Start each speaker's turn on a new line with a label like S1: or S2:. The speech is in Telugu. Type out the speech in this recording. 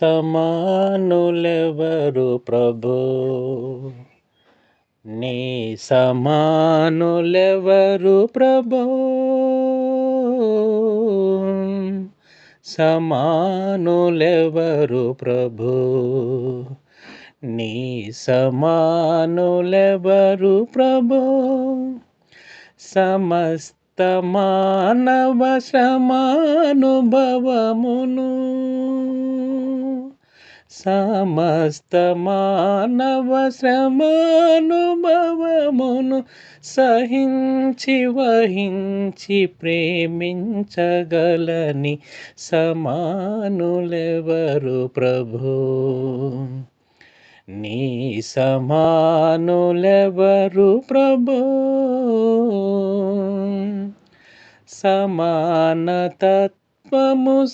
S1: సమానులెవరు ప్రభు? నీ సమానులెవరు ప్రభు? సమానులెవరు ప్రభు? నీ సమానులెవరు ప్రభు? సమస్త మానవ శ్రమానుభవమును సమస్త మానవ శ్రమానుభవమును సహించి వహించి ప్రేమించగలని సమానులెవరు ప్రభు? నీ సమానులెవరు ప్రభు? సమానతత్వము